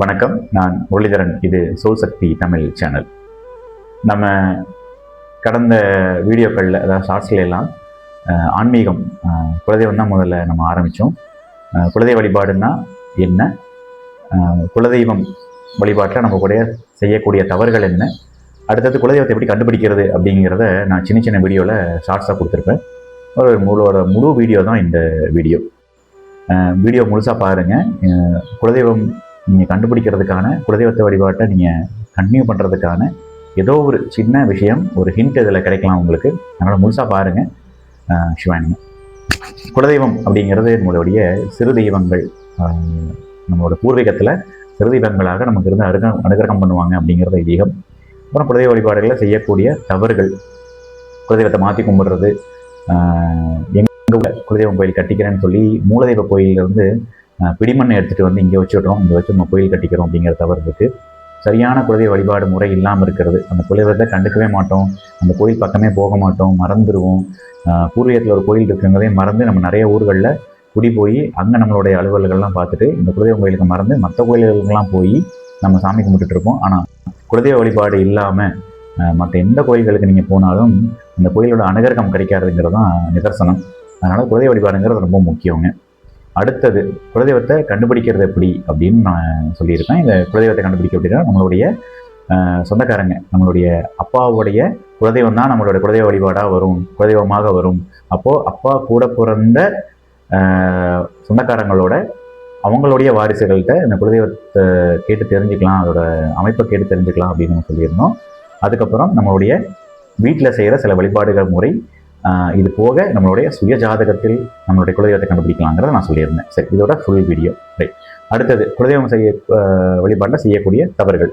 வணக்கம். நான் முரளிதரன். இது சோல் சக்தி தமிழ் சேனல். நம்ம கடந்த வீடியோக்களில் அதாவது ஷார்ட்ஸ்ல எல்லாம் ஆன்மீகம் குலதெய்வம் தான் முதல்ல நம்ம ஆரம்பித்தோம் குலதெய்வ வழிபாடுன்னா என்ன? குலதெய்வம் வழிபாட்டில் நம்ம கூட செய்யக்கூடிய தவறுகள் என்ன? அடுத்தது குலதெய்வத்தை எப்படி கண்டுபிடிக்கிறது அப்படிங்கிறத நான் சின்ன சின்ன வீடியோவில் ஷார்ட்ஸாக கொடுத்துருப்பேன். ஒரு முழுவோட முழு வீடியோ தான் இந்த வீடியோ. வீடியோ முழுசாக பாருங்கள் குலதெய்வம் நீங்கள் கண்டுபிடிக்கிறதுக்கான குலதெய்வத்தை வழிபாட்டை நீங்கள் கண்டினியூ பண்ணுறதுக்கான ஏதோ ஒரு சின்ன விஷயம் ஒரு ஹிண்ட் இதில் கிடைக்கலாம் உங்களுக்கு. அதனால் முழுசாக பாருங்கள் சிவானிங்க குலதெய்வம் அப்படிங்கிறது நம்மளுடைய சிறு தெய்வங்கள் நம்மளோட பூர்வீகத்தில் சிறு தெய்வங்களாக நமக்கு இருந்து அருக அனுகிரகம் பண்ணுவாங்க அப்படிங்கிறது ஐதீகம். அப்புறம் குலதெய்வ வழிபாடுகளை செய்யக்கூடிய தவறுகள் குலதெய்வத்தை மாற்றி கும்பிடுறது ஆஹ், உள்ள குலதெய்வம் கோயில் கட்டிக்கிறேன்னு சொல்லி மூலதெய்வ கோயிலிருந்து பிடிமண்ணை எடுத்துகிட்டு வந்து இங்கே வச்சுடுறோம். இங்கே வச்சு நம்ம கோயில் கட்டிக்கிறோம் அப்படிங்கிற தவறு இருக்குது சரியான குலதெய்வ வழிபாடு முறை இல்லாமல் இருக்கிறது. அந்த குலதெய்வத்தை கண்டுக்கவே மாட்டோம். அந்த கோயில் பக்கமே போக மாட்டோம். மறந்துடுவோம் பூர்வீகத்தில் ஒரு கோயில் இருக்குங்கிறதே மறந்து நம்ம நிறைய ஊர்களில் குடி போய் அங்கே நம்மளுடைய அலுவலர்கள்லாம் பார்த்துட்டு இந்த குலதெய்வ கோயிலுக்கு மறந்து மற்ற கோயில்களுக்கெல்லாம் போய் நம்ம சாமி கும்பிட்டுட்டு ஆனால் குலதெய்வ வழிபாடு இல்லாமல் மற்ற எந்த கோயில்களுக்கு நீங்கள் போனாலும் அந்த கோயிலோட அனுகரகம் கிடைக்காதுங்கிறது தான் நிதர்சனம். அதனால் குலதெய்வ வழிபாடுங்கிறது ரொம்ப முக்கியங்க. அடுத்தது குலதெய்வத்தை கண்டுபிடிக்கிறது எப்படி அப்படின்னு நான் சொல்லியிருக்கேன். இந்த குலதெய்வத்தை கண்டுபிடிக்க அப்படின்னா நம்மளுடைய சொந்தக்காரங்க நம்மளுடைய அப்பாவுடைய குலதெய்வம் தான் நம்மளுடைய குலதெய்வ வழிபாடாக வரும் குலதெய்வமாக வரும். அப்போது அப்பா கூட பிறந்த சொந்தக்காரங்களோட அவங்களுடைய வாரிசுகள்கிட்ட இந்த குலதெய்வத்தை கேட்டு தெரிஞ்சுக்கலாம் அதோட அமைப்பை கேட்டு தெரிஞ்சுக்கலாம் அப்படின்னு நம்ம சொல்லியிருந்தோம். அதுக்கப்புறம் நம்மளுடைய வீட்டில் செய்கிற சில வழிபாடுகள் முறை இது போக நம்மளுடைய சுய ஜாதகத்தில் நம்மளுடைய குலதெய்வத்தை கண்டுபிடிக்கலாங்கிறத நான் சொல்லியிருந்தேன். சரி இதோட ஃபுல் வீடியோ ரைட் அடுத்தது குலதெய்வம் செய்ய வழிபாட்டில் செய்யக்கூடிய தவறுகள்.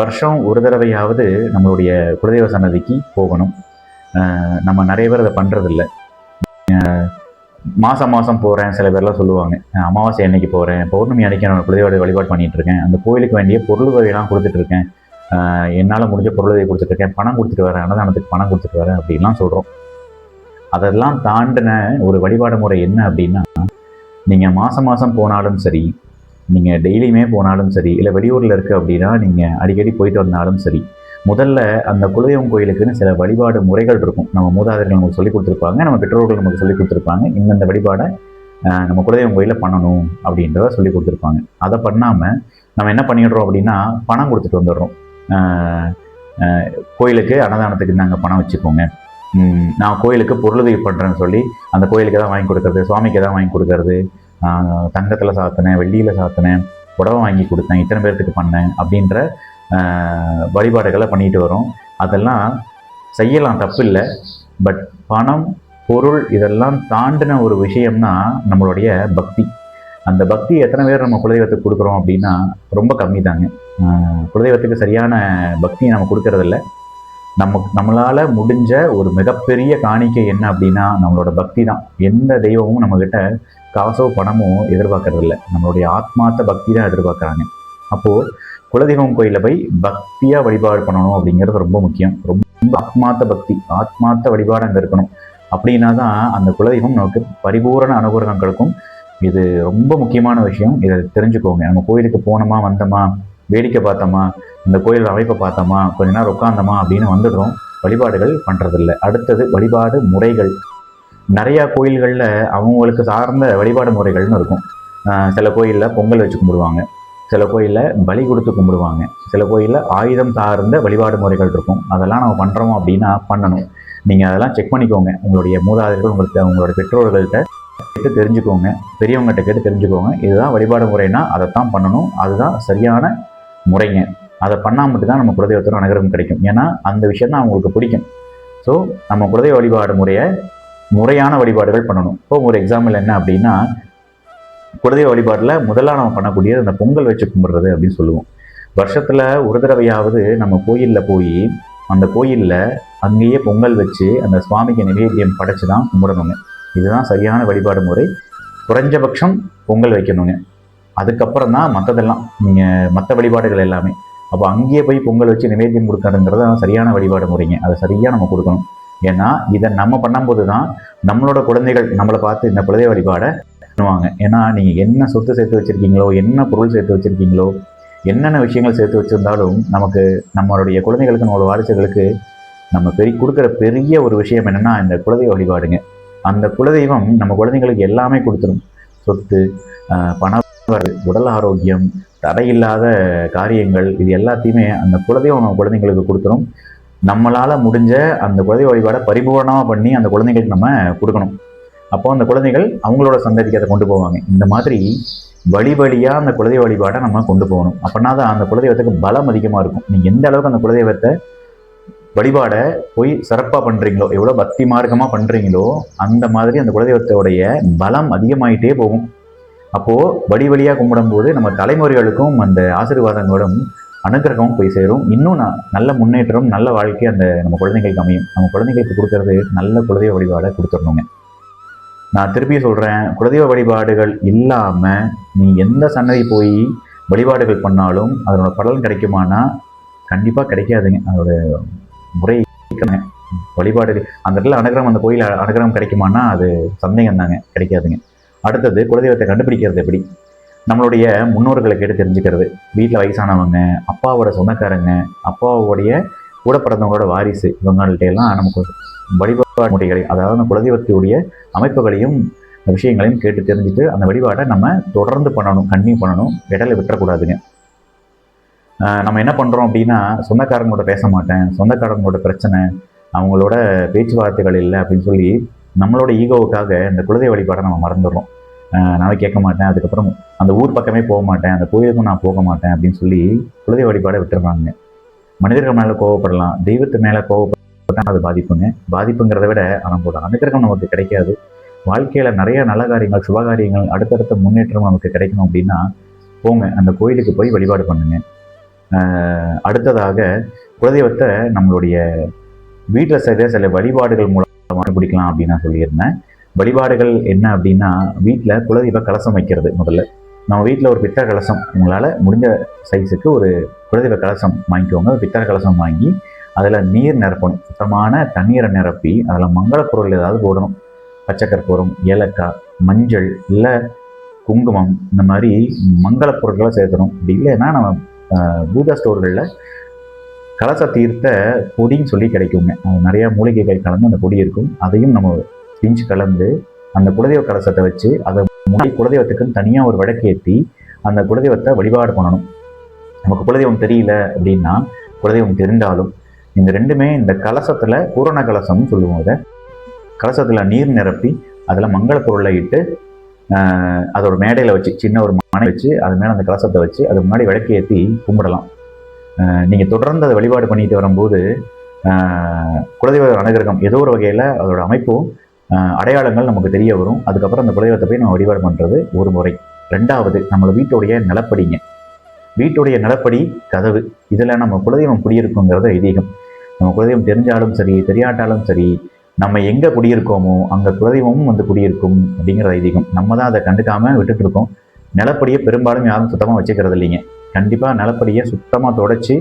வருஷம் ஒரு தடவையாவது நம்மளுடைய குலதெய்வ சன்னதிக்கு போகணும். நம்ம நிறைய பேர் அதை பண்ணுறதில்ல மாதம் மாதம் போகிறேன் சில பேர்லாம் சொல்லுவாங்க. அமாவாசை அன்னைக்கு போகிறேன் பௌர்ணமி அன்னைக்கு நான் குலதெய்வ வழிபாடு பண்ணிட்டு இருக்கேன். அந்த கோயிலுக்கு வேண்டிய பொருள் வகையெல்லாம் கொடுத்துட்ருக்கேன் என்னால் முடிஞ்ச பொருளுதவி கொடுத்துட்ருக்கேன் பணம் கொடுத்துட்டு வரேன். அன்னதானத்துக்கு பணம் கொடுத்துட்டு வரேன் அப்படின்லாம் சொல்கிறோம் அதெல்லாம் தாண்டின ஒரு வழிபாடு முறை என்ன அப்படின்னா நீங்கள் மாதம் மாதம் போனாலும் சரி நீங்கள் டெய்லியுமே போனாலும் சரி இல்லை வெளியூரில் இருக்குது அப்படின்னா நீங்கள் அடிக்கடி போயிட்டு வந்தாலும் சரி முதல்ல அந்த குலதெய்வம் கோயிலுக்குன்னு சில வழிபாடு முறைகள் இருக்கும். நம்ம மூதாதையர்கள் நமக்கு சொல்லி கொடுத்துருப்பாங்க நம்ம பெற்றோர்கள் நமக்கு சொல்லி கொடுத்துருப்பாங்க. இந்தந்த வழிபாடை நம்ம குலதெய்வம் கோயிலில் பண்ணணும் அப்படின்றத சொல்லி கொடுத்துருப்பாங்க. அதை பண்ணாமல் நம்ம என்ன பண்ணிடுறோம் அப்படின்னா பணம் கொடுத்துட்டு வந்துடுறோம். கோயிலுக்கு அன்னதானத்துக்கு நாங்கள் பணம் வச்சுக்கோங்க. நான் கோயிலுக்கு பொருளுதவி பண்ணுறேன்னு சொல்லி அந்த கோயிலுக்கு தான் வாங்கி கொடுக்குறது சுவாமிக்கு தான் வாங்கி கொடுக்கறது தங்கத்தில் சாத்தினேன் வெள்ளியில் சாத்தினேன் புடவை வாங்கி கொடுத்தேன் இத்தனை பேர்த்துக்கு பண்ணேன் அப்படின்ற வழிபாடுகளை பண்ணிட்டு வரோம். அதெல்லாம் செய்யலாம் தப்பு இல்லை பட் பணம் பொருள் இதெல்லாம் தாண்டின ஒரு விஷயம்னா நம்மளுடைய பக்தி. அந்த பக்தி எத்தனை பேர் நம்ம குலதெய்வத்துக்கு கொடுக்குறோம் அப்படின்னா ரொம்ப கம்மி தாங்க குலதெய்வத்துக்கு சரியான பக்தியை நம்ம கொடுக்கறதில்ல. நம்ம நம்மளால் முடிஞ்ச ஒரு மிகப்பெரிய காணிக்கை என்ன அப்படின்னா நம்மளோட பக்தி தான். எந்த தெய்வமும் நம்மக்கிட்ட காசோ பணமோ எதிர்பார்க்கறதில்ல. நம்மளுடைய ஆத்மார்த்த பக்தி தான் எதிர்பார்க்குறாங்க. அப்போது குலதெய்வம் கோயிலில் போய் பக்தியாக வழிபாடு பண்ணணும் அப்படிங்கிறது ரொம்ப முக்கியம். ரொம்ப ஆத்மார்த்த பக்தி ஆத்மார்த்த வழிபாடு அங்கே இருக்கணும். அப்படின்னா தான் அந்த குலதெய்வம் நமக்கு பரிபூரண அனுகிரகம் இது ரொம்ப முக்கியமான விஷயம். இதை தெரிஞ்சுக்கோங்க. நம்ம கோயிலுக்கு போனோமா வந்தோமா வேடிக்கை பார்த்தோமா இந்த கோயில் அமைப்பை பார்த்தோமா கொஞ்ச நேரம் உட்காந்தோமா அப்படின்னு வந்துடுறோம். வழிபாடுகள் பண்ணுறதில்ல அடுத்தது வழிபாடு முறைகள். நிறையா கோயில்களில் அவங்களுக்கு சார்ந்த வழிபாடு முறைகள்னு இருக்கும். சில கோயிலில் பொங்கல் வச்சு கும்பிடுவாங்க. சில கோயிலில் பலி கொடுத்து கும்பிடுவாங்க. சில கோயிலில் ஆயுதம் சார்ந்த வழிபாடு முறைகள் இருக்கும். அதெல்லாம் நம்ம பண்ணுறோம் அப்படின்னா பண்ணணும். நீங்கள் அதெல்லாம் செக் பண்ணிக்கோங்க. உங்களுடைய மூதாதையர்கள் உங்களுக்கு உங்களோட பெற்றோர்கள்ட்ட கேட்டு தெரிஞ்சுக்கோங்க. பெரியவங்ககிட்ட கேட்டு தெரிஞ்சுக்கோங்க. இதுதான் வழிபாடு முறைனா அதைத்தான் பண்ணணும். அதுதான் சரியான முறைங்க. அதை பண்ணால் மட்டும்தான் நம்ம குலதெய்வத்தோட அனுகிரகம் கிடைக்கும். ஏன்னா அந்த விஷயம் தான் அவங்களுக்கு பிடிக்கும். ஸோ நம்ம குலதெய்வ வழிபாடு முறையை முறையான வழிபாடுகள் பண்ணணும். இப்போ ஒரு எக்ஸாம்பிள் என்ன அப்படின்னா குலதெய்வ வழிபாட்டில் முதல்ல நம்ம பண்ணக்கூடியது அந்த பொங்கல் வச்சு கும்பிட்றது அப்படின்னு சொல்லுவோம். வருஷத்தில் ஒரு தடவையாவது நம்ம கோயிலில் போய் அந்த கோயிலில் அங்கேயே பொங்கல் வச்சு அந்த சுவாமிக்கு நிவேத்தியம் படைச்சு தான் கும்பிடணுங்க. இதுதான் சரியான வழிபாடு முறை. குறைஞ்சபட்சம் பொங்கல் வைக்கணுங்க அதுக்கப்புறம் தான் மற்றதெல்லாம் நீங்கள் மற்ற வழிபாடுகள் எல்லாமே. அப்போ அங்கேயே போய் பொங்கல் வச்சு நிவேத்தியம் கொடுக்கறதுங்கிறது தான் சரியான வழிபாடு முறைங்க. அதை சரியாக நம்ம கொடுக்கணும். ஏன்னா இதை நம்ம பண்ணும்போது தான் நம்மளோட குழந்தைகள் நம்மளை பார்த்து இந்த குலதெய்வ வழிபாடை பண்ணுவாங்க. ஏன்னா நீங்கள் என்ன சொத்து சேர்த்து வச்சுருக்கீங்களோ என்ன பொருள் சேர்த்து வச்சுருக்கீங்களோ என்னென்ன விஷயங்கள் சேர்த்து வச்சுருந்தாலும் நமக்கு நம்மளுடைய குழந்தைகளுக்கு நம்மளோட வாரிசுகளுக்கு நம்ம பெரிய கொடுக்குற பெரிய ஒரு விஷயம் என்னென்னா இந்த குலதெய்வ வழிபாடுங்க. அந்த குலதெய்வம் நம்ம குழந்தைங்களுக்கு எல்லாமே கொடுத்துரும். சொத்து பணவர் பண உடல் ஆரோக்கியம் தடையில்லாத காரியங்கள் இது எல்லாத்தையுமே அந்த குலதெய்வம் நம்ம குழந்தைங்களுக்கு கொடுத்துரும். நம்மளால் முடிஞ்ச அந்த குலதெய்வ வழிபாடை பரிபூர்ணமாக பண்ணி அந்த குழந்தைங்களுக்கு நம்ம கொடுக்கணும். அப்போ அந்த குழந்தைகள் அவங்களோட சந்ததிக்கு அதை கொண்டு போவாங்க. இந்த மாதிரி வழி வழியாக அந்த குலதெய்வ வழிபாடை நம்ம கொண்டு போகணும். அப்படின்னா தான் அந்த குலதெய்வத்துக்கு பலம் அதிகமாக இருக்கும். நீங்கள் எந்த அளவுக்கு அந்த குலதெய்வத்தை வழிபாடை போய் சிறப்பாக பண்ணுறீங்களோ எவ்வளோ பக்தி மார்க்கமாக பண்ணுறீங்களோ அந்த மாதிரி அந்த குலதெய்வத்தோடைய பலம் அதிகமாயிட்டே போகும். அப்போது வழி வழியாக கும்பிடும்போது நம்ம தலைமுறைகளுக்கும் அந்த ஆசீர்வாதங்களும் அனுகிரகமும் போய் சேரும். இன்னும் நல்ல முன்னேற்றம் நல்ல வாழ்க்கை அந்த நம்ம குழந்தைங்களுக்கு அமையும். நம்ம குழந்தைங்களுக்கு கொடுக்கறது நல்ல குலதெய்வ வழிபாடை கொடுத்துடணுங்க. நான் திருப்பி சொல்கிறேன் குலதெய்வ வழிபாடுகள் இல்லாமல் நீ எந்த சன்னதி போய் வழிபாடுகள் பண்ணாலும் அதனோட பலன் கிடைக்குமானா கண்டிப்பாக கிடைக்காதுங்க. அதோட முறை வழிபாடு அந்த இடத்துல அனுகிரகம் அந்த கோயில் அனுகிரகம் கிடைக்குமானா அது சந்தேகம் தாங்க கிடைக்காதுங்க. அடுத்தது குலதெய்வத்தை கண்டுபிடிக்கிறது எப்படி? நம்மளுடைய முன்னோர்களை கேட்டு தெரிஞ்சுக்கிறது. வீட்டில் வயசானவங்க அப்பாவோட சொந்தக்காரங்க அப்பாவுடைய கூட பிறந்தவங்களோட வாரிசு இவங்கள்ட்ட எல்லாம் நமக்கு வழிபாடு முறைகளை அதாவது அந்த குலதெய்வத்துடைய அமைப்புகளையும் விஷயங்களையும் கேட்டு தெரிஞ்சுட்டு அந்த வழிபாடை நம்ம தொடர்ந்து பண்ணணும் கண்டினியூ பண்ணணும். இடையில விட்டுறக்கூடாதுங்க. நம்ம என்ன பண்ணுறோம் அப்படின்னா சொந்தக்காரங்களோட பேச மாட்டேன். சொந்தக்காரங்களோட பிரச்சனை அவங்களோட பேச்சுவார்த்தைகள் இல்லை அப்படின்னு சொல்லி நம்மளோட ஈகோவுக்காக இந்த குலதெய்வ வழிபாடை நம்ம மறந்துடுறோம். நான் கேட்க மாட்டேன். அதுக்கப்புறம் அந்த ஊர் பக்கமே போக மாட்டேன். அந்த கோயிலுக்கும் நான் போக மாட்டேன் அப்படின்னு சொல்லி குலதெய்வ வழிபாடை விட்டுருவாங்க. மனிதர்கள் மேலே கோவப்படலாம். தெய்வத்து மேலே கோவப்பட்டால் அது பாதிப்புங்க. பாதிப்புங்கிறத விட நம்மளோட அனுகிரகம் நமக்கு கிடைக்காது. வாழ்க்கையில் நிறைய நல்ல காரியங்கள் சுபகாரியங்கள் அடுத்தடுத்த முன்னேற்றம் நமக்கு கிடைக்கணும் அப்படின்னா போங்க. அந்த கோயிலுக்கு போய் வழிபாடு பண்ணுங்கள் அடுத்ததாக குலதெய்வத்தை நம்மளுடைய வீட்டில் செய்த சில வழிபாடுகள் மூலமாக கண்டுபிடிக்கலாம் அப்படின்னு நான் சொல்லியிருந்தேன். வழிபாடுகள் என்ன அப்படின்னா வீட்டில் குலதெய்வ கலசம் வைக்கிறது முதல்ல. நம்ம வீட்டில் ஒரு பித்தளை கலசம். உங்களால் முடிஞ்ச சைஸுக்கு ஒரு குலதெய்வ கலசம் வாங்கிக்கோங்க. ஒரு கலசம் வாங்கி அதில் நீர் நிரப்பணும். சுத்தமான தண்ணீரை நிரப்பி அதில் மங்கள பொருள் ஏதாவது போடணும். பச்சைக்கற்பூரம் ஏலக்காய் மஞ்சள் இல்லை குங்குமம் இந்த மாதிரி மங்களப்பொருட்களை பொருட்களை சேர்க்கணும். அப்படி இல்லைன்னா நம்ம பூஜா ஸ்டோர்களில் கலச தீர்த்த பொடின்னு சொல்லி கிடைக்குங்க. நிறையா மூலிகைகள் கலந்து அந்த பொடி இருக்கும். அதையும் நம்ம பிஞ்சு கலந்து அந்த குலதெய்வ கலசத்தை வச்சு அதை முன்னாடி குலதெய்வத்துக்குன்னு தனியாக ஒரு விளக்கேற்றி அந்த குலதெய்வத்தை வழிபாடு பண்ணணும். நமக்கு குலதெய்வம் தெரியல அப்படின்னா குலதெய்வம் தெரிந்தாலும் இந்த ரெண்டுமே இந்த கலசத்தில் பூரண கலசம்னு சொல்லுவோம் இதை கலசத்தில் நீர் நிரப்பி அதில் மங்கள பொருளை இட்டு அதோட மேடையில் வச்சு சின்ன ஒரு மனை வச்சு அது மேலே அந்த கலசத்தை வச்சு அது முன்னாடி விளக்கு ஏற்றி கும்பிடலாம். நீங்கள் தொடர்ந்து அதை வழிபாடு பண்ணிட்டு வரும்போது குலதெய்வ அனுகிரகம் ஏதோ ஒரு வகையில் அதோட அமைப்பும் அடையாளங்கள் நமக்கு தெரிய வரும். அதுக்கப்புறம் அந்த குலதெய்வத்தை போய் நம்ம வழிபாடு பண்ணுறது ஒரு முறை. ரெண்டாவது நம்மளோட வீட்டுடைய நிலப்படிங்க. வீட்டுடைய நிலப்படி கதவு. இதில் நம்ம குலதெய்வம் குடியிருக்குங்கிறது ஐதீகம். நம்ம குலதெய்வம் தெரிஞ்சாலும் சரி தெரியாட்டாலும் சரி நம்ம எங்கே குடியிருக்கோமோ அங்கே குலதெய்வமும் வந்து குடியிருக்கும் அப்படிங்கிற ஐதீகம். நம்ம தான் அதை கண்டுக்காமல் விட்டுட்டு இருக்கோம். நிலப்படியை பெரும்பாலும் யாரும் சுத்தமாக வச்சுக்கிறது இல்லைங்க. கண்டிப்பாக நிலப்படியை சுத்தமாக தொடச்சி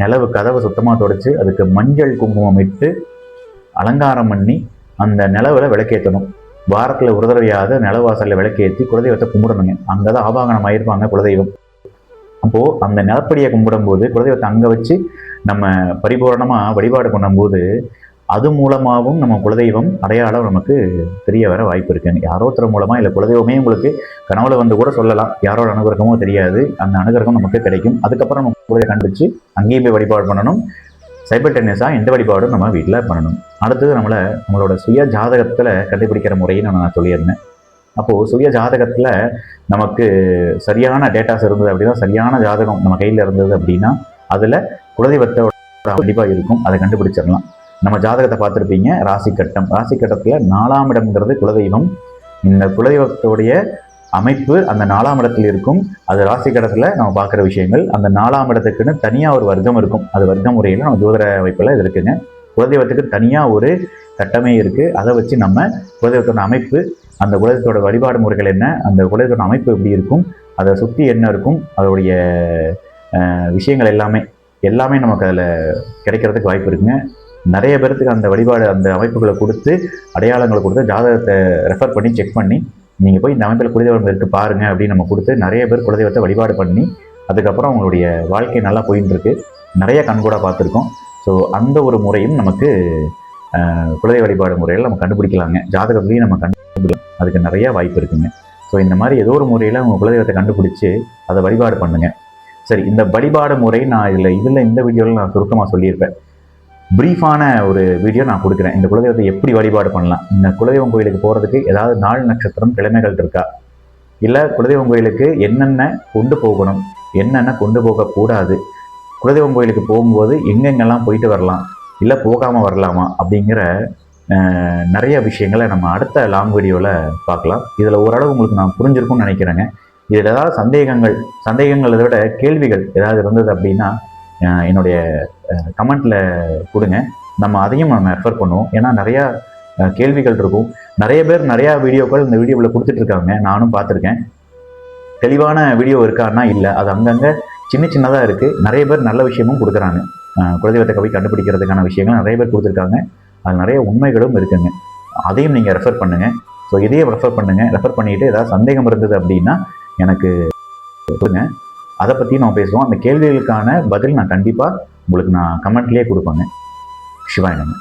நிலவு கதவை சுத்தமாக தொடச்சி அதுக்கு மஞ்சள் குங்குமம் இட்டு அலங்காரம் பண்ணி அந்த நிலவில் விளக்கேற்றணும் வாரத்தில் ஒரு தடவையாவது நிலவாசலில் விளக்கேற்றி குலதெய்வத்தை கும்பிடணுங்க. அங்கே தான் ஆபாகனம் ஆயிருப்பாங்க குலதெய்வம். அப்போது அந்த நிலப்படியை கும்பிடும்போது குலதெய்வத்தை அங்கே வச்சு நம்ம பரிபூரணமாக வழிபாடு பண்ணும்போது அது மூலமாகவும் நம்ம குலதெய்வம் அடையாளம் நமக்கு தெரிய வர வாய்ப்பு இருக்குங்க யாரோ ஒருத்தர் மூலமாக இல்லை குலதெய்வமே உங்களுக்கு கனவுல வந்து கூட சொல்லலாம். யாரோட அனுகிரகமோ தெரியாது. அந்த அனுகிரகம் நமக்கு கிடைக்கும். அதுக்கப்புறம் நம்ம குலதெய்வம் கண்டுபிடிச்சு அங்கேயும் போய் வழிபாடு பண்ணணும். சைபர் டென்னிஸாக எந்த வழிபாடும் நம்ம வீட்டில் பண்ணணும். அடுத்தது நம்மளை நம்மளோட சுய ஜாதகத்தில் கண்டுபிடிக்கிற முறையை நான் சொல்லியிருந்தேன். அப்போது சுய ஜாதகத்தில் நமக்கு சரியான டேட்டாஸ் இருந்தது அப்படின்னா சரியான ஜாதகம் நம்ம கையில் இருந்தது அப்படின்னா அதில் குலதெய்வத்தோட கண்டிப்பாக இருக்கும். அதை கண்டுபிடிச்சிடலாம். நம்ம ஜாதகத்தை பார்த்துருப்பீங்க ராசி கட்டம். ராசி கட்டத்தில் நாலாம் இடம்ங்கிறது குலதெய்வம். இந்த குலதெய்வத்தோடைய அமைப்பு அந்த நாலாம் இடத்தில் இருக்கும். அது ராசி கட்டத்தில் நம்ம பார்க்குற விஷயங்கள். அந்த நாலாம் இடத்துக்குன்னு தனியாக ஒரு வர்க்கம் இருக்கும். அது வர்க்க முறையில் நம்ம ஜோதிட அமைப்பில் இது இருக்குங்க. குலதெய்வத்துக்கு தனியாக ஒரு கட்டமே இருக்குது அதை வச்சு நம்ம குலதெய்வத்தோட அமைப்பு அந்த குலதெய்வத்தோட வழிபாடு முறைகள் என்ன அந்த குலதெய்வத்தோட அமைப்பு எப்படி இருக்கும் அதை சுற்றி என்ன இருக்கும் அதோடைய விஷயங்கள் எல்லாமே எல்லாமே நமக்கு அதில் கிடைக்கிறதுக்கு வாய்ப்பு இருக்குங்க. நிறைய பேர்த்துக்கு அந்த வழிபாடு அந்த அமைப்புகளை கொடுத்து அடையாளங்களை கொடுத்து ஜாதகத்தை ரெஃபர் பண்ணி செக் பண்ணி நீங்கள் போய் இந்த அமைப்பில் குலதெய்வம் இருக்குது பாருங்க அப்படின்னு நம்ம கொடுத்து நிறைய பேர் குலதெய்வத்தை வழிபாடு பண்ணி அதுக்கப்புறம் அவங்களுடைய வாழ்க்கை நல்லா போயின்னு இருக்கு நிறைய கண்கூட பார்த்துருக்கோம். ஸோ அந்த ஒரு முறையும் நமக்கு குலதெய்வ வழிபாடு முறையில் நம்ம கண்டுபிடிக்கலாங்க. ஜாதகத்துலேயும் நம்ம கண்டுபிடிக்கலாம் அதுக்கு நிறையா வாய்ப்பு இருக்குங்க. ஸோ இந்த மாதிரி ஏதோ ஒரு முறையில் அவங்க குலதெய்வத்தை கண்டுபிடிச்சி அதை வழிபாடு பண்ணுங்க. சரி இந்த வழிபாடு முறை நான் இதில் இதில் இந்த வீடியோவில் நான் சுருக்கமாக சொல்லியிருப்பேன். ப்ரீஃபான ஒரு வீடியோ நான் கொடுக்குறேன். இந்த குலதெய்வத்தை எப்படி வழிபாடு பண்ணலாம்? இந்த குலதெய்வம் கோயிலுக்கு போகிறதுக்கு ஏதாவது நாள் நட்சத்திரம் கிழமைகள் இருக்கா? இல்லை குலதெய்வம் கோயிலுக்கு என்னென்ன கொண்டு போகணும்? என்னென்ன கொண்டு போகக்கூடாது? குலதெய்வம் கோயிலுக்கு போகும்போது எங்கெங்கெல்லாம் போயிட்டு வரலாம்? இல்லை போகாமல் வரலாமா? அப்படிங்கிற நிறைய விஷயங்களை நம்ம அடுத்த லாங் வீடியோவில் பார்க்கலாம். இதில் ஓரளவு உங்களுக்கு நான் புரிஞ்சிருக்கும்னு நினைக்கிறேங்க. இதில் ஏதாவது சந்தேகங்கள் சந்தேகங்களை விட கேள்விகள் ஏதாவது இருந்தது அப்படின்னா என்னுடைய கமெண்ட்டில் கொடுங்க. நம்ம அதையும் நம்ம ரெஃபர் பண்ணுவோம். ஏன்னா நிறையா கேள்விகள் இருக்கும். நிறைய பேர் நிறையா வீடியோக்கள் இந்த வீடியோவில் கொடுத்துட்ருக்காங்க நானும் பார்த்துருக்கேன். தெளிவான வீடியோ இருக்கான்னா இல்லை. அது அங்கங்கே சின்ன சின்னதாக இருக்குது நிறைய பேர் நல்ல விஷயமும் கொடுக்குறாங்க. குலதெய்வத்தை கவி கண்டுபிடிக்கிறதுக்கான விஷயங்கள் நிறைய பேர் கொடுத்துருக்காங்க. அது நிறைய உண்மைகளும் இருக்குங்க. அதையும் நீங்கள் ரெஃபர் பண்ணுங்கள் ஸோ இதையும் ரெஃபர் பண்ணுங்கள் ரெஃபர் பண்ணிவிட்டு ஏதாவது சந்தேகம் இருந்தது அப்படின்னா எனக்கு கொடுங்க. அதை பற்றி நான் பேசுவோம். அந்த கேள்விகளுக்கான பதில் நான் கண்டிப்பாக உங்களுக்கு நான் கமெண்ட்லேயே கொடுப்பேங்க. சிவாயினங்க.